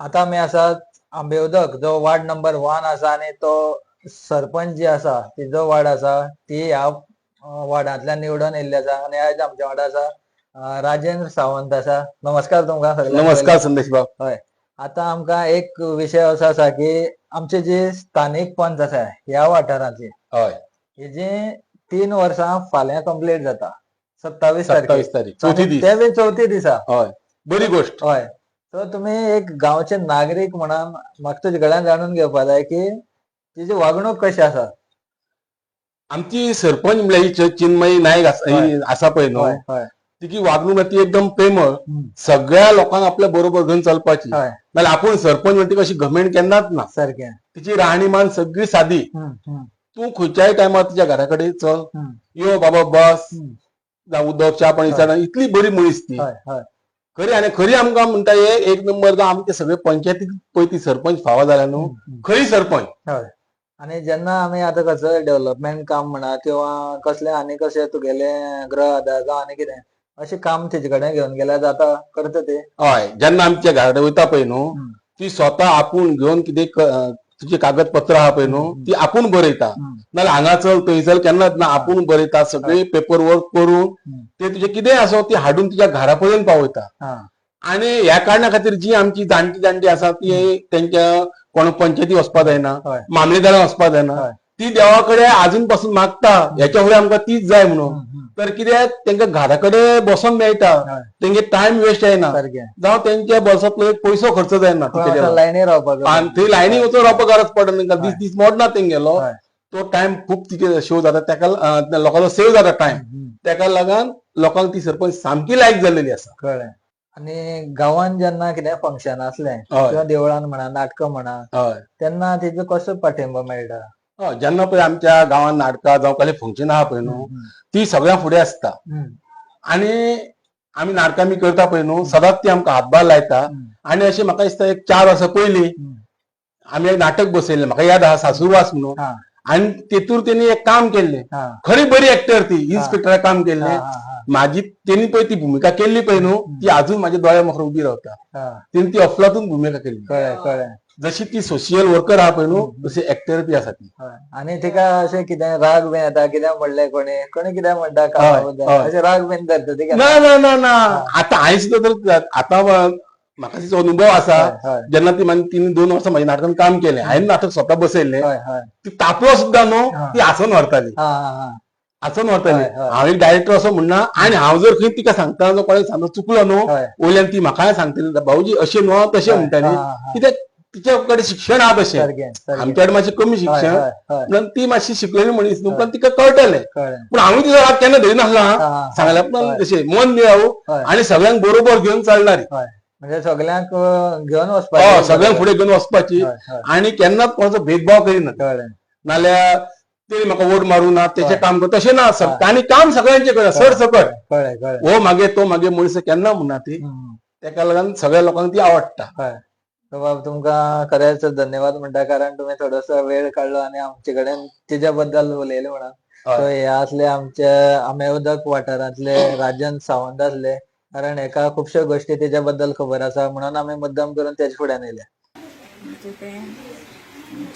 आता आमी आसा आंबेउदक जो वार्ड नंबर वन आसा आणि तो सरपंच जी आसा ती जो वार्ड आसा ती ह्या वार्डांतल्यान निवडून येयल्ली आसा आणि आयज आमच्या वार्डांत आसा राजेंद्र सावंत आसा नमस्कार तुमकां नमस्कार संदेश भाऊ हय. आता आमकां एक विशय असो आसा की आमचे जे स्थानिक पंच आसा ह्या वाठारांतले हय. हेजे तीन वर्सां फाल्यां कंप्लीट जाता सत्तावीस तारीख. चौथी आणि दीस. चवथी दिसा. हय. बरी गोष्ट. हय. सो तुम्ही एक गांवचे नागरीक म्हणून म्हाका तुजे कडल्यान जाणून घेवपा जाय की तिची वागणूक कशी आसा आमची सरपंच म्हणल्यार ही चिन्मयी नायक आसा पळय न्हू तिची वागणूक ती एकदम प्रेमळ. सगळ्या लोकांक आपल्या बरोबर घेऊन चलपाची. नाल्यार आपूण सरपंच म्हणटा ती अशी घमेंट केन्नाच ना. सारखें. तिची राहणीमान सगळी सादी तू खंयच्याय टायमार तिच्या घरा कडेन चल यो बाबा बस. जावं उदक च्या पाणी इतली बरी मनीस ती. हय हय. खरी आनी खरी आमकां म्हणटा हे एक नंबर आमचे सगळे पंचायतीक पळय ती सरपंच फावो जाल्या न्हू खरी सरपंच. हय. आणि जेन्ना आमी आतां कसं डेव्हलपमेंट काम म्हणा किंवा कसले आनी कशे तुगेले ग्रह आधार जावं आनी कितें अशें काम तेजे कडेन घेवन गेल्यार जाता करता ते. हय. जेन्ना आमच्या घरा वयता पळय न्हू. ती स्वता आपूण घेवन कितें तुजी कागदपत्र न्हू हम्म. ती आपूण बरयता नाल्यार हांगा चल थंय चल केन्नाच ना आपूण बरयता सगळी पेपर वर्क करून. ते तुजे कितें आसो ती हाडून तुज्या घरा पर्यंत पावयता हा आणि ह्या कारणा खातीर जी आमची जाणटी जाणटी आसा ती तेंच्या कोण पंचायती वचपा जायना. मामलेदारांक वचपा जायना. ती देवा कडेन आजून पासून मागता ह्याच्या फुडें आमकां तीच जाय म्हणून. तर कित्याक तेंका घरा कडेन बसोंक मेळटा. तेंगे टायम वेस्ट जायना जावं तेंच्या बॉल्सांतलो एक पयसो खर्च जायना. लायनी रावपाक थंय लायनी वचून रावपाक गरज पडना तेंका. दीस दीस मोडना तेंगेलो. तो टायम खूब तिचे शेव जाता तेका लोकांचो सेव जाता टायम. तेका लागून लोकांक ती सरपंच सामकी लायक जाल्लेली आसा कळ्ळें आणि गांवांत जेन्ना कितें फंक्शन असलें. किंवा देवळान म्हणा नाटकां म्हणा तेन्ना तेजो कसो पाठिंबो मेळटा जेन्ना पळय आमच्या गांवांत नाटकां जावं कसले फंक्शन आहा पळय न्हू ती सगळ्या फुडें आसता आणि आमी नाटकां बी करता पळय न्हू सदांच ती आमकां हातभार लायता. आणि अशें म्हाका दिसता एक चार वर्सां पयलीं. आमी एक नाटक बसयल्लें म्हाका याद आहा सासूरवास म्हणून. हा. आणि तेतूर तेणी एक काम केल्लें हा. खरी बरी एक्टर ती इन्स्पेक्टरा काम हा केल्लें हा हा. माझी त्यांनी पळय ती भूमिका केल्ली पळय न्हू ती अजून माझ्या दोळ्या मुखार उभी रावता. हा. तिने ती अफलातून भूमिका केली. कळ्ळें कळ्ळें जशी ती सोशियल वर्कर पळय न्हू तशी एक्टर बी आसा ती. आणि तिका अशें कितें राग बीन येता कितें म्हणलें कोणी कोणी कितें म्हणटा. अशें राग बीन धरता तिका ना ना ना ना आता हांवें सुद्दां तर आता म्हाका तिचो अनुभव आसा. जेन्ना ती मागीर तिने दोन वर्सां म्हाज्या नाटकान काम केलें हांवें नाटक स्वता बसयल्लें ती तापलो सुद्दां न्हू हा. ती हांसून व्हरताली हा हा हा हांसून व्हरताली. हांव एक डायरेक्टर असो म्हणना आनी हांव जर खंय तिका सांगता जो कोणें सांगता चुकलो न्हू. वयल्यान ती म्हाकाय सांगतली भाऊजी अशें न्हू तशें म्हणटाली हा, हा. कित्याक तिच्या कडेन शिक्षण आहा तशें सारकें सारकें आमच्या कडेन मातशें कमी शिक्षण. म्हणून ती मातशी शिकलेली मनीस न्हू पण तिका कळटलें पूण हांव तिचो राग केन्ना धरिनासलो हा, हा हा. सांगल्या पण. तशें मन मेळावं. आणि सगळ्यांक बरोबर घेवन चालणारी. म्हणजे सगळ्यांक घेवन वचपाचें सगळ्यांक फुडें घेवन वचपाची. आणि केन्नाच कोणाचो भेदभाव करिना नाल्यार ते म्हाका वोट मारूं ना तेचें हय. काम कर तशें ना. आनी काम सगळ्यांचे करता सर सकट. हो मागे तो मागे मनीस केन्ना म्हणना ती. तेका लागून सगळ्या लोकांक ती आवडटा बाब तुमकां खरेंच धन्यवाद म्हणटा कारण तुमी थोडोसो वेळ काडलो आनी आमचे कडेन तिच्या बद्दल उलयलें म्हणून. सो हे असले आमचे आमे उदक वाठारांतले राजन सावंत आसले कारण एका खुबश्यो गोश्टी तेच्या बद्दल खबर आसा म्हणून आमी मुद्दम करून तेजे फुड्यान येयले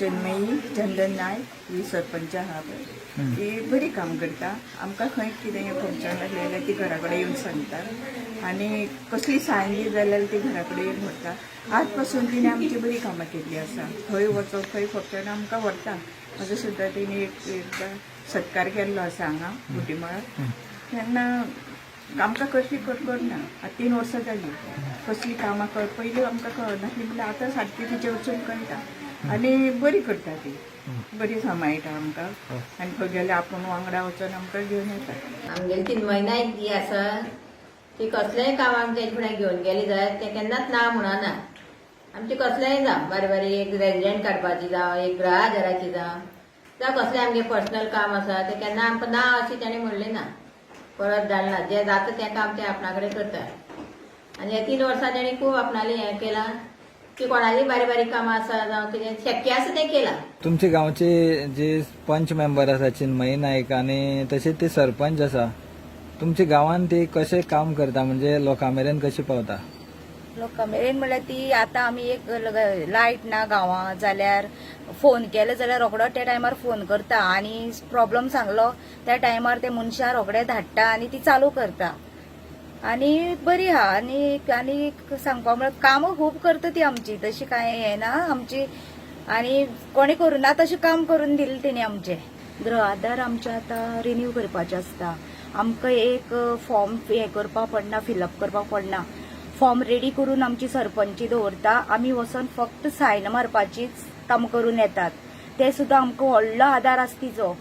जन्मई चंदन नायक ही सरपंच आहा. पळय ती बरी काम करता. आमकां खंय कितें फंक्शन आसलें जाल्यार ती घरा कडेन येवन सांगता. आनी कसली सायन बी जाल्यार ती घरा कडेन येवन व्हरता आज पासून तिणें आमची बरी कामां केल्ली आसा. खंय वचप खंय फंक्शन आमकां व्हरता. म्हाजो सुद्दां तिणें एक एकदां सत्कार केल्लो आसा हांगा बुटीमळार तेन्ना आमकां कसली कटकट ना. आतां तीन वर्सां जालीं कसली कामां कळ पयलीं आमकां कळनासली म्हणल्यार आतां सारकी तिचे वचून कळटा. आनी बरी करता ती. बरी सांबाळटा आमकां. आनी खंय गेल्यार आपूण वांगडा वचून आमकां घेवन येता आमगेली चिन्मय नायक जी आसा. ती कसलेंय कामाक तेजे फुडें घेवन गेली जायत तें केन्नाच ना म्हणना आमची कसलेंय जावं बारीक बारीक एक रेजिडेंट काडपाची जावं एक ग्रहाजाराची जावं. जावं कसलें आमगे पर्सनल काम आसा तें केन्ना आमकां ना अशें तेणें म्हणलें ना. परत जाणना जें जाता तें काम तें आपणा कडेन करता आनी हे तीन वर्सां तेणी खूब आपणालें हें केलां. की कोणाली बारीक बारीक कामां आसा जावं कितें शक्य आसा तें केलां. तुमचे गांवचे जे पंच मेंबर आसा चिन्मयी नायक आनी तशेंच ते सरपंच आसा तुमच्या गांवांत ते कशें काम करता? म्हणजे लोकां मेरेन कशें पावता? लोकां मेरेन म्हणल्यार ती आतां आमी एक लायट ना गांवां जाल्यार फोन केलो जाल्यार रोकडो त्या टायमार फोन करता आनी प्रॉब्लम सांगलो त्या टायमार ते मनशां रोखडे धाडटा आनी ती चालू करता. आनी बरी हा आनी आनी सांगपा म्हळ्यार कामां खूब करता ती आमची. तशी कांय हें ना आमची आनी कोणी करूं ना तशें काम करून दिलें तेणी आमचें. गृह आधार आमचे आतां रिन्यू करपाचें आसता आमकां एक फॉर्म हें करपाक पडना फिलअप करपाक पडना. फॉर्म रेडी करून आमची सरपंची दवरता. आमी वचोन फक्त सायन मारपाचीच काम करून येतात. ते सुद्दां आमकां व्हडलो आदार आसा तिचो